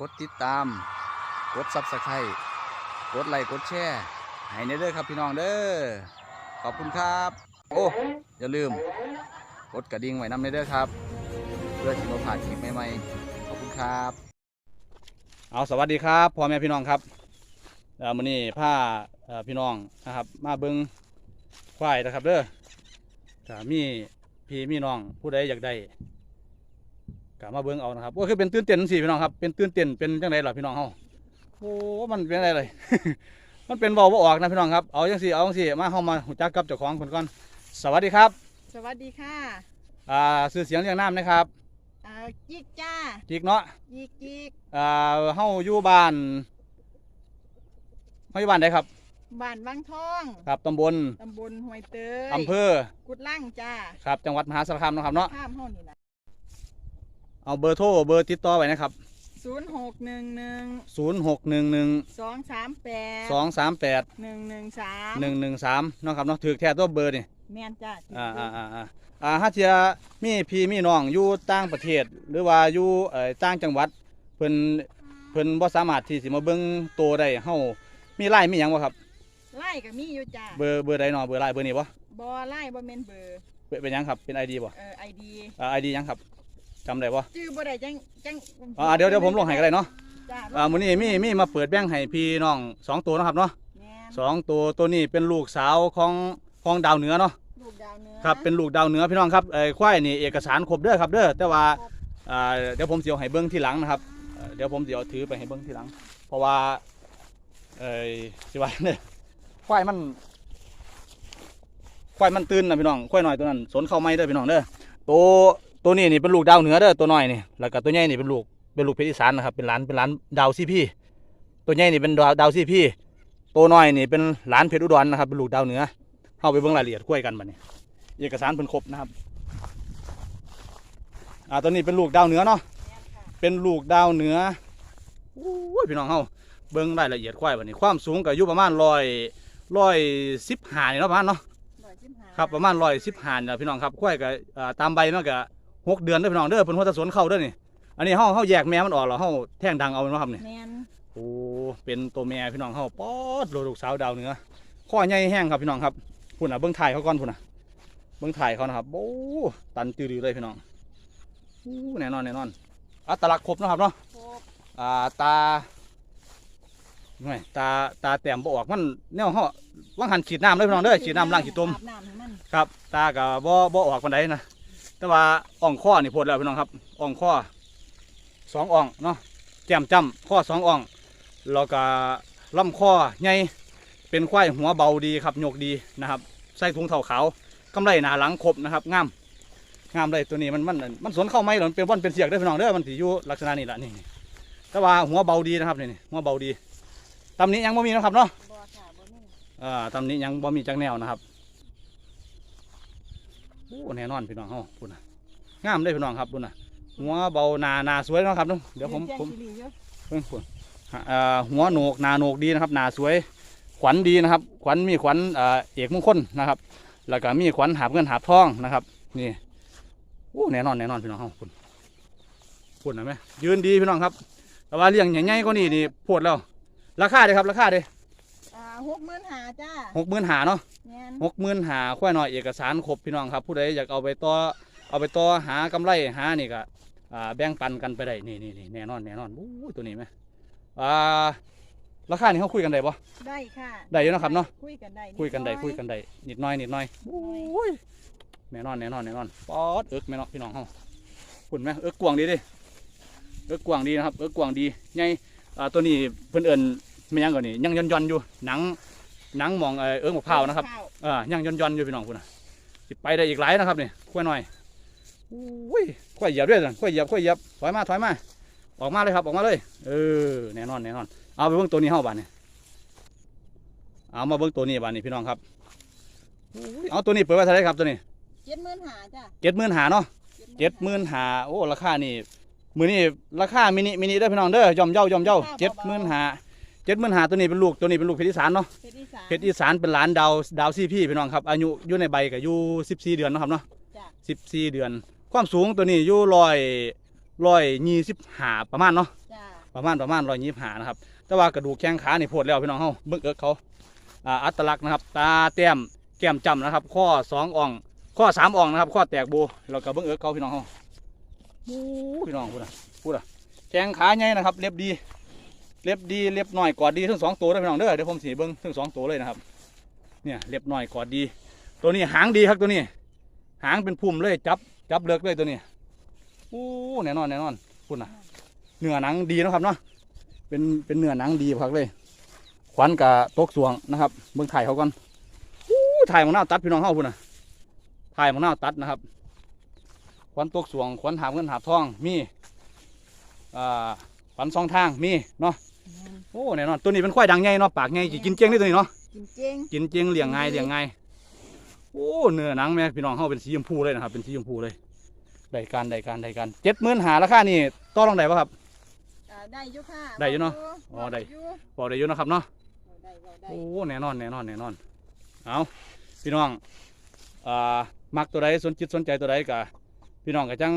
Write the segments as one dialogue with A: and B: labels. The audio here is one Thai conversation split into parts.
A: กดติดตาม กดซับสไครต์กดไลค์กดแชร์ให้ในเด้อครับพี่น้องเด้อขอบคุณครับ โอ้อย่าลืม กดกระดิ่งไว้นำในเด้อครับ เพื่อที่เราผ่านคลิปใหม่ๆขอบคุณครับ เอาสวัสดีครับพ่อแม่พี่น้องครับเอ่อมื้อนี้พาเอ่อพี่น้องนะครับ มาเบิ่งควายนะครับเด้อถ้ามีพี่มีน้องผู้ใดอยากได้ ก็มาเบิ่งเอานะครับว่าคือเป็นตื่นเต้นสิพี่น้องครับเป็นตื่นเต้นเป็นจังไดล่ะพี่น้องเฮาโอ้มันเป็นอะไรเลย มันเป็นเบาบ่ออกนะพี่น้องครับเอาจังซี่เอาจังซี่มาเฮามาหูจักกับเจ้าของคนก่อนสวัสดีครับ
B: สวัสดีค่ะ
A: อ่าชื่อเสียงเรียงนามนะครับ
B: อ่ายิกจ้า
A: จิกเนาะ
B: ยิกยิก
A: อ่าเฮาอยู่บ้านเฮาอยู่บ้านใดครับ
B: บ้านวังทอง
A: ครับตำบล
B: ตำบลห้วยเตย
A: อำเภอ
B: กุดล่างจ้า
A: ครับจังหวัดมหาสารคามเนาะครับเนาะ
B: ข้ามห้องนี่แหละ
A: เอาเบอร์โทรเบอร์ติดต่อไว้นะครับ
B: ศูนย์หกหนึ่งหนึ่ง
A: 0611
B: สองสามแปด
A: 238
B: หนึ่งหนึ่งสาม
A: 113เนาะครับเนาะถือแท้ตัวเบอร์นี่
B: แมนจ้า
A: อ่าอ่าอ่าอ่าอ่าถ้าเทียมีพี่มีน้องอยู่ต่างประเทศ หรือว่าอยู่เอ่อต่างจังหวัดเพิ่นเพิ่นบ่สามารถที่สิมาเบิ่งโตวได้เฮามีไลน์มีหยังบ่ครับ
B: ไล่กับมีอยู่จ้า
A: เบอร์เบอร์ใดเนาะเบอร์ไลน์เบอร์นี้บ่
B: บอไล่บอเมนเบอร์
A: เป็นเป็นหยังครับเป็น ID บ่
B: เอ่อไอดี
A: อ่า ID หยังครับ จำได้บ่
B: ชื่อบ่ได้จังจัง
A: อ่าเดี๋ยวเดี๋ยวผมลงให้ก็ได้เนาะ
B: จ้า
A: อ่ามื้อนี้มีมีมาเปิดแบ่งให้พี่น้องสองตัวเนาะครับเนาะ
B: แมน
A: สองตัวตัวนี้เป็นลูกสาวของของดาวเหนือเนาะ
B: ลูกดาวเนื้อ
A: ครับเป็นลูกดาวเหนือพี่น้องครับเอ้ยควายนี่เอกสารครบเด้อครับเด้อแต่ว่าอ่าเดี๋ยวผมสิเอาให้เบิ่งทีหลังนะครับเอ่อเดี๋ยวผมสิเอาถือไปให้เบิ่งทีหลัง เพราะว่าเอ้ยสิว่าเนี่ยควายมันควายมันตื่นนะพี่น้องควายน้อยตัวนั้นสนเข้าไม้เด้อพี่น้องเด้อตัว ตัวนี้นี่เป็นลูกดาวเหนือเด้อตัวน้อยนี่แล้วก็ตัวใหญ่นี่เป็นลูกเป็นลูกเพชรอีสานนะครับเป็นหลานเป็นหลานดาวซีพี่ตัวใหญ่นี่เป็นดาวดาวซีพี่ตัวน้อยนี่เป็นหลานเพชรอุดรนะครับเป็นลูกดาวเหนือเข้าไปเบิ่งรายละเอียดควายกันบัดนี้ เอกสารเพิ่นครบนะครับอ่าตัวนี้เป็นลูกดาวเหนือเนาะ
B: แม่นค่ะ
A: เป็นลูกดาวเหนืออู้ยพี่น้องเฮาเบิ่งรายละเอียดควายบัดนี้ความสูงก็อยู่ประมาณร้อยร้อยสิบห้านี่เนาะประมาณเนาะ
B: ร้อยสิบห้า
A: ครับประมาณร้อยสิบห้านี่ล่ะพี่น้องครับควายก็อ่าตามใบมันก็ หกเดือนเด้อพี่น้องเด้อเพิ่นหัวตะสวนเข้าเด้อนี่อันนี้เฮาเฮาแยกแม่มันออกแล้วเฮาแท่งดังเอาเนาะครับนี่
B: แมน
A: โอ้เป็นตัวแม่พี่น้องเขาป๊อดลูกสาวดาวเหนือข้อใหญ่แห้งครับพี่น้องครับพุ่นอะเบิ้งถ่ายเขาก่อนพุ่นอะเบิ้งถ่ายเขานะครับโอ้ตันจืดเลยพี่น้องโอ้แน่นอนแน่นอนอัตลักษณ์ครบเนาะครับเนาะ
B: ครบ
A: อ่าตาไม่ตาตาแต้มบ่ออกมันแนวเฮาว่างหันฉีดน้ำเลยพี่น้องเด้อฉีดน้ำล้างฉีดต้ม
B: อาบน้ำให้มัน
A: ครับ ตากับบ่บ่ออกปานใดนะ แต่ว่าอ่องข้อนี่โพดแล้วพี่น้องครับอ่องข้อสองอ่องเนาะแก้มจ้ำข้อสองอ่องแล้วก็ลำข้อใหญ่เป็นควายหัวเบาดีครับโยกดีนะครับใส่ถุงเท้าขาวกำไรหนาหลังครบนะครับงามงามเลยตัวนี้มันมันมันสวนเข้าไม้หรอมันเป็นว่อนเป็นเสียกได้อพี่น้องเด้อมันถืออยู่ลักษณะนี้แหละนี่นี่แต่ว่าหัวเบาดีนะครับนี่นี่หัวเบาดีตำหนี้ยังบ่มีนะครับเนาะ
B: บ่ค่ะบ่มี
A: อ่าตำหนี้ยังบ่มีจักแนวนะครับโอ้แน่นอนพี่น้องเฮาพุ่นน่ะงามเลยพี่น้องครับพุ่นน่ะหัวเบาหนาหนาสวยเนาะครับเนาะเดี๋ยวผม
B: แจ้ง
A: ผม
B: สิริอยู่
A: เพิ่งพุ่นอ่าหัวโหนกหนาโหนกดีนะครับหนาสวยขวัญดีนะครับ ขวัญมีขวัญอ่าเอกมงคลนะครับ แล้วก็มีขวัญหาบเงินหาบทองนะครับ นี่โอ้แน่นอนแน่นอนพี่น้องเฮาพุ่นพุ่นนะไหมยืนดีพี่น้องครับ แต่ว่าเลี้ยงใหญ่ๆก็นี่นี่โพดแล้วราคาเด้ครับราคาเด้
B: อ่า หกหมื่นหาจ้า
A: หกหมื่นหาเนาะ
B: แม่น
A: หกหมื่นหาค่อยหน่อยเอกสารครบพี่น้องครับ ผู้ใดอยากเอาไปต่อเอาไปต่อหากำไรหานี่ก็อ่าแบ่งปันกันไปได้นี่นี่นี่แน่นอนแน่นอนอู้ยตัวนี้ไหมอ่าราคานี่เขาคุยกันได้ปะ
B: ได้ค่ะ
A: ได้อยู่นะครับเนาะ
B: คุยกันได้
A: คุยกันได้
B: อย
A: คุยกันได้นิดหน้อยนิดหน้อยอู้ยแน่นอนแน่นอนแน่นอนป๊อดเอิกแม่เนาะพี่น้องเขาคุณไหมเอิกกวางดีดิเอิกกวางดีนะครับเอิกกวางดีไงอ่าตัวนี้เพิ่นเอิญ ไม่ยังก่อนนี่ยังย่อนย่อนๆอยู่หนังหนังหมองเอ่อเอิกมะพร้าวนะครับ
B: ข้าว
A: อ่ายังย่อนย่อนๆอยู่พี่น้องคุณนะสิไปได้อีกหลายนะครับนี่ค่อยหน่อยอุ้ยค่อยเหยียบด้วยสิค่อยเหยียบค่อยเหยียบถอยมาถอยมาออกมาเลยครับออกมาเลย เออแน่นอนแน่นอนเอาไปเบิ่งตัวนี้เฮาบ้านนี่เอามาเบิ่งตัวนี้บ้านนี่พี่น้องครับอุ้ยเอาตัวนี้เปิดไว้เท่าไหรครับตัวนี้
B: เจ็ดหมื่นหาจ้า
A: เจ็ดหมื่นหาเนาะเจ็ดหมื่นหาโอ้ราคานี่มือนี่ราคามินิมินิเด้อพี่น้องเด้อย่อมเย่าย่อมเย่าเจ็ดหมื่นหา เจ็ดหมื่นหาตัวนี้เป็นลูกตัวนี้เป็นลูกเพชรอีสานเนาะ
B: เพชรอีสาน
A: เพชรอีสานเป็นหลานดาวดาวซีพี่พี่น้องครับอายุอยู่ในใบก็อยู่สิบสี่เดือนเนาะครับเนาะ
B: จ้ะ
A: สิบสี่เดือน ความสูงตัวนี้อยู่ร้อยร้อยยี่สิบห้าประมาณเนาะ
B: จ้า
A: ประมาณประมาณร้อยยี่หานะครับแต่ว่ากระดูกแข้งขานี่โพดแล้วพี่น้องเฮาเบิ่งเอิกเขาอ่าอัตลักษณ์นะครับ ตาแต้มแก้มจำนะครับ ข้อสองอ่อง ข้อสามอ่องนะครับ ข้อแตกโบแล้วก็เบิ่งเอิกเขาพี่น้องเฮาโอ้พี่น้องพูดอะพูดอะแข้งขาใหญ่นะครับเล็บดี เล็บดีเล็บหน่อยกอดดีทั้งสองตัวเลยพี่น้องเด้อเดี๋ยวผมสีเบิ้งทั้งสองตัวเลยนะครับ เนี่ยเล็บหน่อยกอดดี ตัวนี้หางดีครับตัวนี้ หางเป็นพุ่มเลยจับจับเลือกเลยตัวนี้โอ้แน่นอนแน่นอนพุ่นอะเนื้อหนังดีนะครับเนาะเป็นเป็นเนื้อหนังดีพักเลยขวัญกับตกสวงนะครับเบิ่งถ่ายเขาก่อนอู้ถ่ายมังนาตัดพี่น้องเฮาพุ่นนะถ่ายมังนาตัดนะครับขวัญตกสวงขวัญหาบเงินหาทองมีอ่าขวัญสองทางมีเนาะ โอ้แน่นอนตัวนี้เป็นควายดังใหญ่เนาะปากใหญ่สิกินเจียงนี่ตัวนี้เนาะ
B: กินเจ๊ง
A: กินเจียงเลี้ยงง่ายเลี้ยงง่ายโอ้เนื้อหนังแม่พี่น้องเฮาเป็นสีชมพูเลยนะครับเป็นสีชมพูเลยได้การได้การได้การเจ็ดหมื่นหาราคานี่ต่อรองได้ปะครับ
B: อ่าได้อยู่ค่ะ
A: ได้อยู่เนาะอ๋อได้
B: อยู่
A: บอกได้อยู่นะครับเนาะ
B: ได้ได้ได้
A: โอ้แน่นอนแน่นอนแน่นอนเอาพี่น้องอ่ามักตัวใดสนจิตสนใจตัวใดกะพี่น้องก็จัง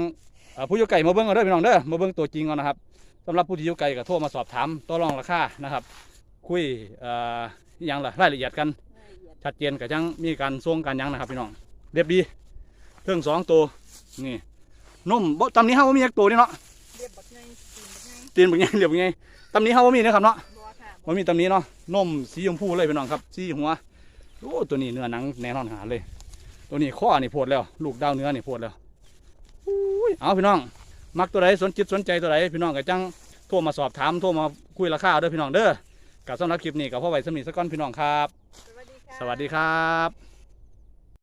A: อ่าผู้อยู่ไก่มาเบิ่งเอาเด้อพี่น้องเด้อมาเบิ่งตัวจริงเอานะครับ สำหรับผู้ที่อยู่ไก่ก็โทรมาสอบถามต่อรองราคานะครับ คุยเอ่ออหยังล่ะรายละเอียดกันชัดเจนกับจังมีการส่งการหยังนะครับพี่น้องเรียบดีเทิงสองตัวนี่นมบ่ตำนี้เฮาบ่มีจักตัวนี่เนาะ
B: เรียบบักไงตีนบักไง
A: ตีนเป็นไงเรียบเป็นไงตำนี้เฮาบ่มีนะครับเนาะ
B: บัวค่ะ
A: บ่มีตำนี้เนาะนมสีชมพูเลยพี่น้องครับสีหัวโอ้ตัวนี้เนื้อหนังแน่นอนขนาเลย ตัวนี้ข้อนี่โพดแล้ว ลูกดาวเนื้อนี่โพดแล้วอุ้ยเอาพี่น้อง มักตัวใดสนจิตสนใจตัวใดพี่น้องก็จังโทรมาสอบถามโทรมาคุยราคาเด้อพี่น้องเด้อกับสำหรับคลิปนี้กับพ่อไว้สำนีสักก้อนพี่น้องครับ
B: สวัสดีค่ะ
A: สวัสดีครับ